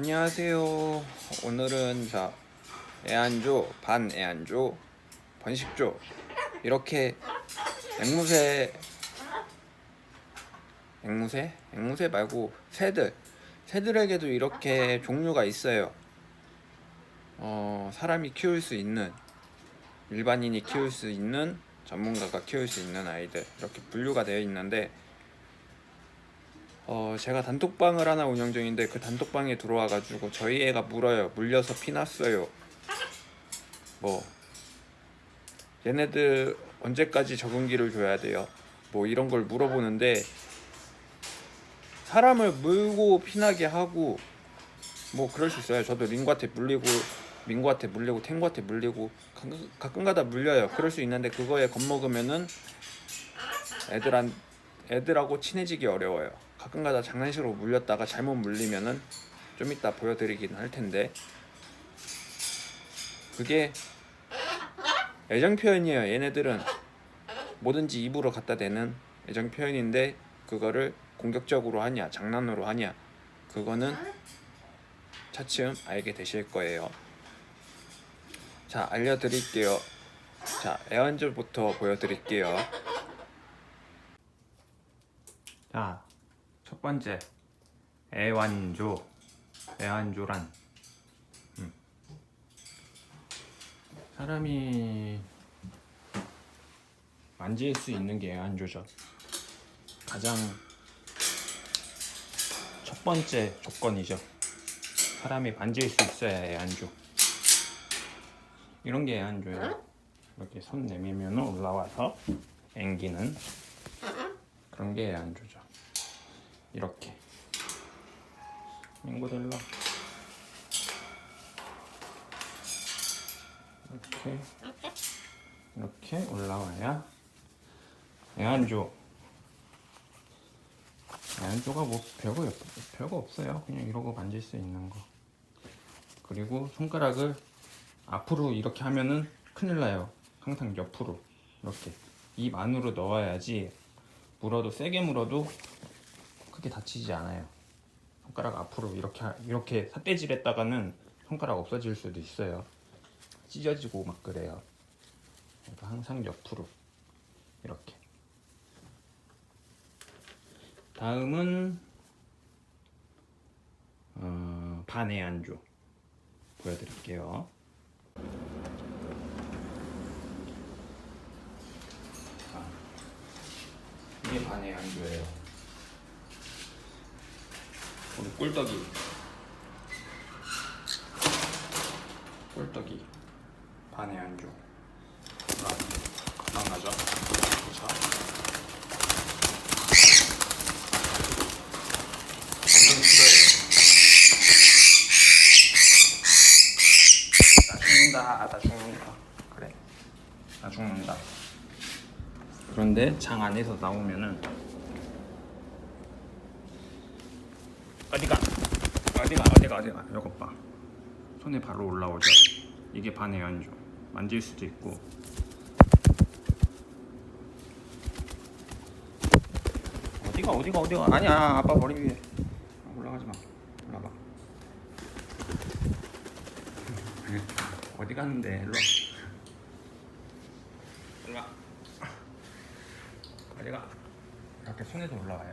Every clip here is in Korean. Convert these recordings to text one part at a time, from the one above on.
안녕하세요. 오늘은 자 애안조 반 애안조 번식조 이렇게 앵무새 앵무새 앵무새 말고 새들 새들에게도 이렇게 종류가 있어요. 어 사람이 키울 수 있는 일반인이 키울 수 있는 전문가가 키울 수 있는 아이들 이렇게 분류가 되어 있는데 어 제가 단톡방을 하나 운영 중인데 그 단톡방에 들어와 가지고 저희 애가 물어요. 물려서 피났어요. 뭐 얘네들 언제까지 적응기를 줘야 돼요? 뭐 이런 걸 물어보는데 사람을 물고 피나게 하고 뭐 그럴 수 있어요. 저도 링구한테 물리고 민구한테 물리고 탱구한테 물리고 가끔- 가끔가다 물려요. 그럴 수 있는데 그거에 겁먹으면은 애들한 애들하고 친해지기 어려워요. 가끔가다 장난식으로 물렸다가 잘못 물리면은 좀 이따 보여드리긴 할 텐데 그게 애정 표현이에요. 얘네들은 뭐든지 입으로 갖다 대는 애정 표현인데 그거를 공격적으로 하냐 장난으로 하냐 그거는 차츰 알게 되실 거예요. 자 알려드릴게요. 자 애완절부터 보여드릴게요. 자, 첫 번째 애완조. 애완조란 음. 사람이 만질 수 있는 게 애완조죠. 가장 첫 번째 조건이죠. 사람이 만질 수 있어야 애완조. 이런 게 애완조예요. 이렇게 손 내밀면 올라와서 앵기는 그런 게안 주죠. 이렇게 앵고델라 이렇게 이렇게 올라와야 애완조 애완조가 뭐 별거 없, 별거 없어요. 그냥 이러고 만질 수 있는 거. 그리고 손가락을 앞으로 이렇게 하면은 큰일 나요. 항상 옆으로 이렇게 입 안으로 넣어야지 물어도 세게 물어도 크게 다치지 않아요. 손가락 앞으로 이렇게 하- 이렇게 삿대질했다가는 손가락 없어질 수도 있어요. 찢어지고 막 그래요. 그러니까 항상 옆으로 이렇게. 다음은 어, 반의 안주 보여드릴게요. 이게 반의 안주예요. 우리 꿀떡이. 꿀떡이. 반의 안주. 아, 안 가죠? 자. 완전 죽는다, 나 죽는다. 그래. 나 죽는다. 그런데 장 안에서 나오면은 어디가? 어디가 어디가 어디가? 이거 봐 손에 바로 올라오죠. 이게 반의 연주. 만질 수도 있고. 어디가 어디가 어디가? 아니야 아빠 머리 위에. 올라가지 마. 올라가. 어디 가는데? 일로 와. 일로 와. 다리가? 이렇게 손에서 올라와요.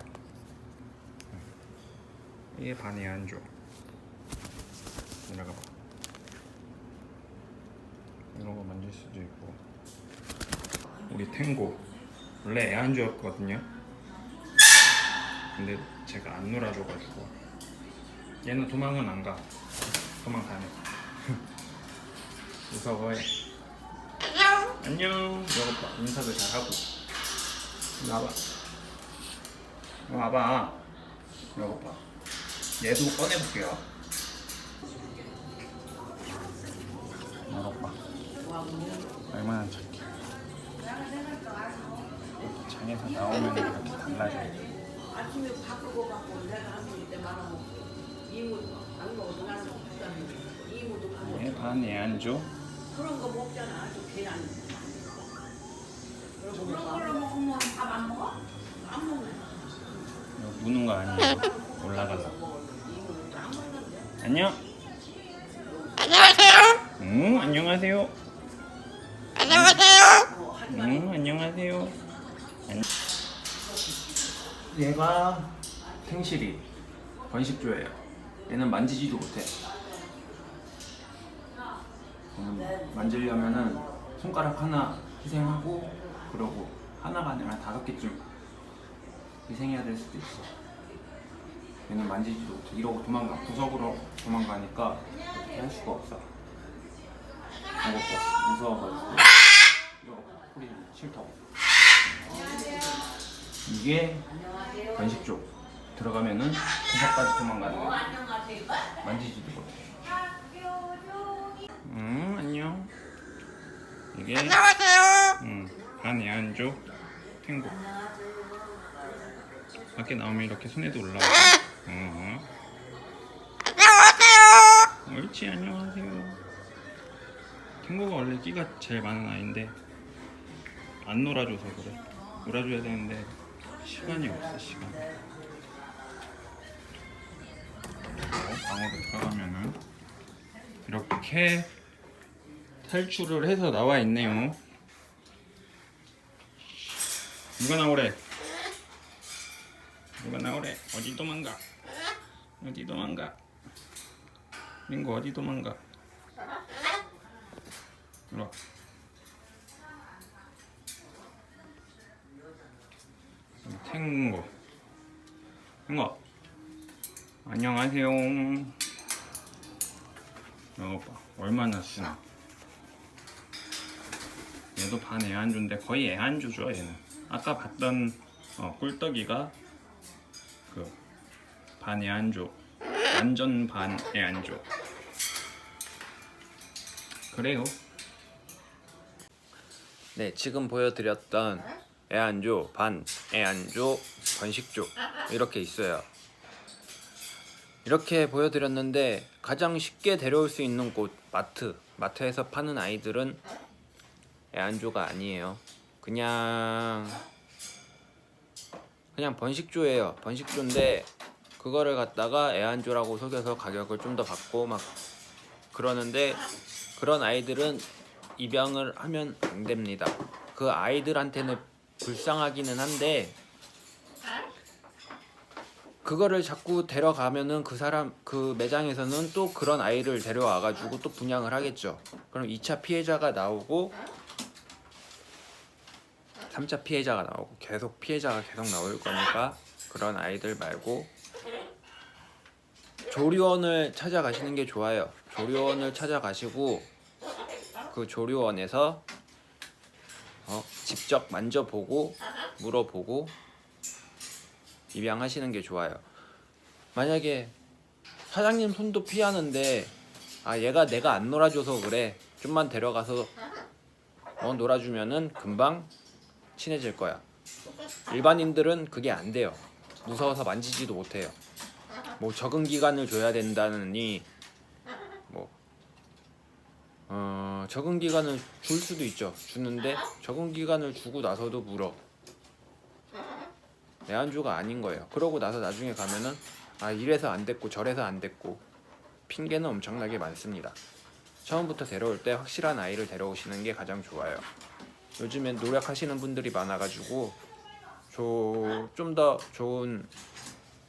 응. 이게 반의 안주. 내려가 봐. 이런 거 만질 수도 있고. 우리 탱고 원래 애안주였거든요. 근데 제가 안 놀아줘가지고 얘는 도망은 안 가. 도망가네. 무서워해. 안녕. 이거 봐. 인사도 잘하고. 와봐. 이리 와봐. 이거 봐. 얘도 꺼내볼게요. 이거 봐. 얼마나 착해. 장에서 나오면 이렇게 달라져요. 아침에 바꾸고 바꾸고 내가 한번 이때 말하고 이모도 안 먹어도 나는 먹자는 이모도 그거 얘 반에 안주. 그런 거 먹잖아 아주 계란 그런 걸로 먹으면 밥 안 먹어? 안 이거 무는 거 아니에요. 올라가서. 안 안녕. 응, 안녕하세요. 어, 하지 마. 응, 안녕하세요. 얘가 탱실이 번식조예요. 얘는 만지지도 못해. 얘는 만지려면은 손가락 하나 희생하고 그러고 하나가 아니라 다섯 개쯤 희생해야 될 수도 있어. 얘는 만지지도 못해. 이러고 도망가. 구석으로 도망가니까 어떻게 할 수가 없어. 무겁고 무서워가지고 이거 소리 싫다고. 이게 번식조 들어가면은 구석까지 도망가는 거야. 만지지도 못해. 음 안녕. 이게 음 반애완조 탱고. 밖에 나오면 이렇게 손에도 올라와. 어. 옳지 안녕하세요. 탱고가 원래 끼가 제일 많은 아이인데 안 놀아줘서 그래. 놀아줘야 되는데 시간이 없어 시간. 어, 방으로 들어가면은 이렇게 탈출을 해서 나와 있네요. 누가 나오래? 누가 나오래? 어디 도망가? 어디 도망가? 민구 어디 도망가? 와. 탱고 탱고 안녕하세요 이거 봐 얼마나 쓰나 얘도 반 애완조인데 거의 애완조죠 얘는 아까 봤던 어, 꿀떡이가 그 반 애완조 완전 반 애완조 그래요 네, 지금 보여드렸던 애완조, 반 애완조, 번식조 이렇게 있어요. 이렇게 보여드렸는데 가장 쉽게 데려올 수 있는 곳 마트, 마트에서 파는 아이들은 애완조가 아니에요. 그냥 그냥 번식조예요. 번식조인데 그거를 갖다가 애완조라고 속여서 가격을 좀 더 받고 막 그러는데 그런 아이들은 입양을 하면 안 됩니다. 그 아이들한테는 불쌍하기는 한데 그거를 자꾸 데려가면은 그 사람 그 매장에서는 또 그런 아이를 데려와 가지고 또 분양을 하겠죠. 그럼 2차 피해자가 나오고 3차 피해자가 나오고 계속 피해자가 계속 나올 거니까 그런 아이들 말고 조리원을 찾아가시는 게 좋아요. 조리원을 찾아가시고 그 조리원에서 어, 직접 만져보고 물어보고 입양하시는 게 좋아요. 만약에 사장님 손도 피하는데 아 얘가 내가 안 놀아줘서 그래 좀만 데려가서 어, 놀아주면은 금방 친해질 거야. 일반인들은 그게 안 돼요. 무서워서 만지지도 못해요. 뭐 적응 기간을 줘야 된다느니 뭐 어, 적응 기간을 줄 수도 있죠. 주는데 적응 기간을 주고 나서도 물어. 애완조가 아닌 거예요. 그러고 나서 나중에 가면은 아 이래서 안 됐고 저래서 안 됐고 핑계는 엄청나게 많습니다. 처음부터 데려올 때 확실한 아이를 데려오시는 게 가장 좋아요. 요즘엔 노력하시는 분들이 많아가지고 좀 더 좋은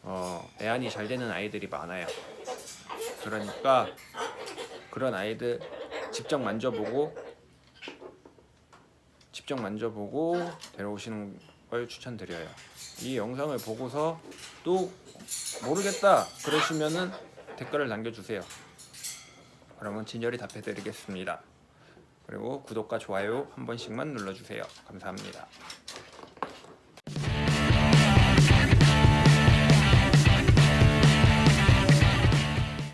어, 애안이 잘 되는 아이들이 많아요. 그러니까 그런 아이들 직접 만져보고 직접 만져보고 데려오시는 걸 추천드려요. 이 영상을 보고서 또 모르겠다 그러시면은 댓글을 남겨주세요. 그러면 친절히 답해드리겠습니다. 그리고 구독과 좋아요 한 번씩만 눌러주세요. 감사합니다.